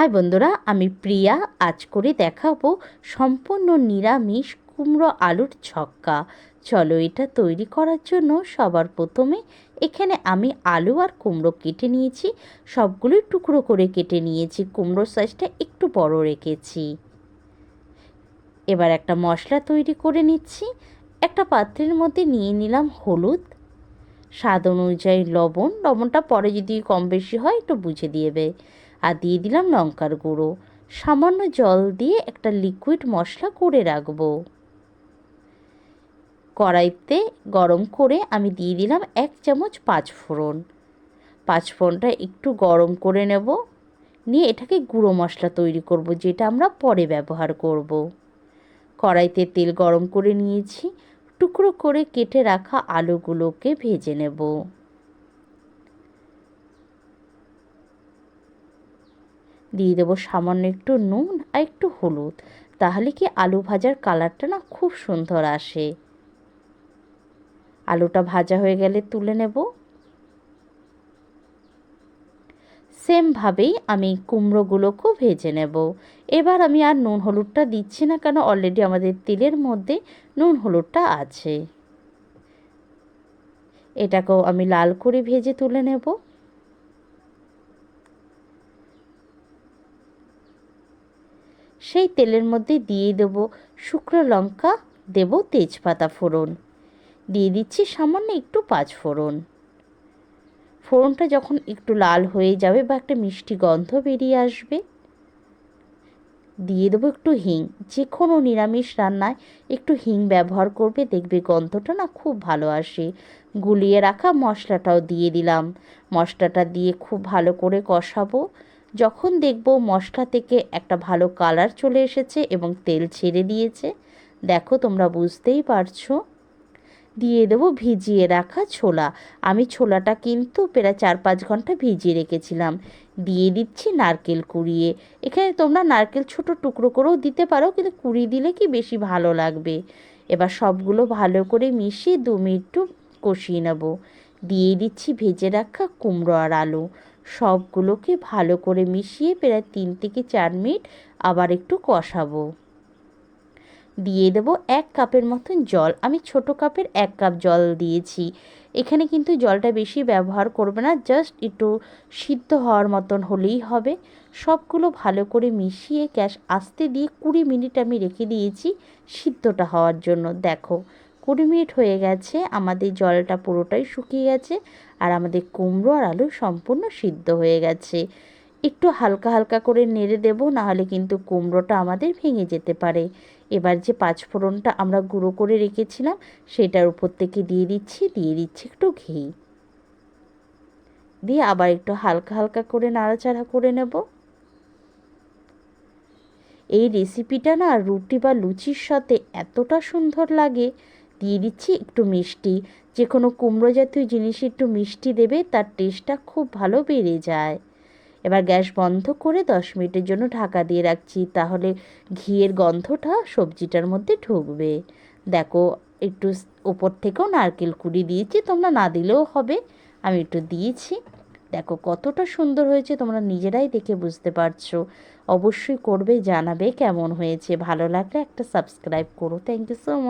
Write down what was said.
High বন্ধুরা, আমি প্রিয়া। আজ করে দেখাবো সম্পূর্ণ নিরামিষ কুমড়ো আলুর ছক্কা। চলো এটা তৈরি করার জন্য সবার প্রথমে এখানে আমি আলু আর কুমড়ো কেটে নিয়েছি। সবগুলোই টুকরো করে কেটে নিয়েছি, কুমড়োর সাইজটা একটু বড় রেখেছি। এবার একটা মশলা তৈরি করে নিচ্ছি। একটা পাত্রের মধ্যে নিয়ে নিলাম হলুদ। স্বাদ অনুযায়ী লবণ। লবণটা পরে যদি কম বেশি হয়, একটু বুঝে দিয়েবে। আর দিয়ে দিলাম লঙ্কার গুঁড়ো। সামান্য জল দিয়ে একটা লিকুইড মশলা করে রাখব। কড়াইতে গরম করে আমি দিয়ে দিলাম এক চামচ পাঁচ ফোড়ন পাঁচ ফোড়নটা একটু গরম করে নেব। নিয়ে এটাকে গুঁড়ো মশলা তৈরি করব, যেটা আমরা পরে ব্যবহার করব। কড়াইতে তেল গরম করে নিয়েছি। টুকরো করে কেটে রাখা আলুগুলোকে ভেজে নেব। দিয়ে দেবো সামান্য একটু নুন আর একটু হলুদ, তাহলে কি আলু ভাজার কালারটা না খুব সুন্দর আসে। আলুটা ভাজা হয়ে গেলে তুলে নেব। সেমভাবেই আমি কুমড়োগুলোকেও ভেজে নেব। এবার আমি আর নুন হলুদটা দিচ্ছি না কেন অলরেডি আমাদের তেলের মধ্যে নুন হলুদটা আছে। এটাকেও আমি লাল করে ভেজে তুলে নেব। সেই তেলের মধ্যে দিয়ে দেব শুকনো লঙ্কা, দেব তেজপাতা ফোড়ন। দিয়ে দিচ্ছি সামান্য একটু পাঁচ ফোড়ন ফোড়নটা যখন একটু লাল হয়ে যাবে বা একটা মিষ্টি গন্ধ বেরিয়ে আসবে, দিয়ে দেবো একটু হিং। যে কোনো নিরামিষ রান্নায় একটু হিং ব্যবহার করবে, দেখবে গন্ধটা না খুব ভালো আসে। গুলিয়ে রাখা মশলাটাও দিয়ে দিলাম। মশলাটা দিয়ে খুব ভালো করে কষাবো। যখন দেখব মশলা থেকে একটা ভালো কালার চলে এসেছে এবং তেল ছেড়ে দিয়েছে, দেখো তোমরা বুঝতেই পারছ। দিয়ে দেবো ভিজিয়ে রাখা ছোলা। আমি ছোলাটা কিন্তু প্রায় চার পাঁচ ঘণ্টা ভিজিয়ে রেখেছিলাম। দিয়ে দিচ্ছি নারকেল কুড়িয়ে। এখানে তোমরা নারকেল ছোট টুকরো করেও দিতে পারো, কিন্তু কুড়ি দিলে কি বেশি ভালো লাগবে? এবার সবগুলো ভালো করে মিশিয়ে দু মিনিট কষিয়ে নেব। দিয়ে দিচ্ছি ভেজে রাখা কুমড়ো আর আলু। সবগুলোকে ভালো করে মিশিয়ে প্রায় তিন থেকে চার মিনিট আবার একটু কষাবো। দিয়ে দেব এক কাপের মতন জল। আমি ছোট কাপের এক কাপ জল দিয়েছি। এখানে কিন্তু জলটা বেশি ব্যবহার করবে না, জাস্ট একটু সিদ্ধ হওয়ার মতন হলেই হবে। সবগুলো ভালো করে মিশিয়ে গ্যাস আস্তে দিয়ে কুড়ি মিনিট আমি রেখে দিয়েছি সিদ্ধটা হওয়ার জন্য। দেখো, কুড়ি মিনিট হয়ে গেছে, আমাদের জলটা পুরোটাই শুকিয়ে গেছে, আর আমাদের কুমড়ো আর আলু সম্পূর্ণ সিদ্ধ হয়ে গেছে। একটু হালকা হালকা করে নেড়ে দেবো, নাহলে কিন্তু কুমড়োটা আমাদের ভেঙে যেতে পারে। এবার যে পাঁচফোড়নটা আমরা গুঁড়ো করে রেখেছিলাম, সেটার উপর থেকে দিয়ে দিচ্ছি দিয়ে দিচ্ছি একটু ঘি। দিয়ে আবার একটু হালকা হালকা করে নাড়াচাড়া করে নেব। এই রেসিপিটা না রুটি বা লুচির সাথে এতটা সুন্দর লাগে। দিয়ে দিচ্ছি একটু মিষ্টি। যে কোনো কুমড়ো জাতীয় জিনিসে একটু মিষ্টি দেবে, তার টেস্টটা খুব ভালো বেড়ে যায়। এবার গ্যাস বন্ধ করে দশ মিনিটের জন্য ঢাকা দিয়ে রাখছি, তাহলে ঘিয়ের গন্ধটা সবজিটার মধ্যে ঢুকবে। দেখো, একটু ওপর থেকেও নারকেল কুড়ি দিয়েছি, তোমরা না দিলেও হবে। আমি একটু দিয়েছি। দেখো, কতটা সুন্দর হয়েছে, তোমরা নিজেরাই দেখে বুঝতে পারছ। অবশ্যই করবে, জানাবে কেমন হয়েছে। ভালো লাগলে একটা সাবস্ক্রাইব করো। Thank you so much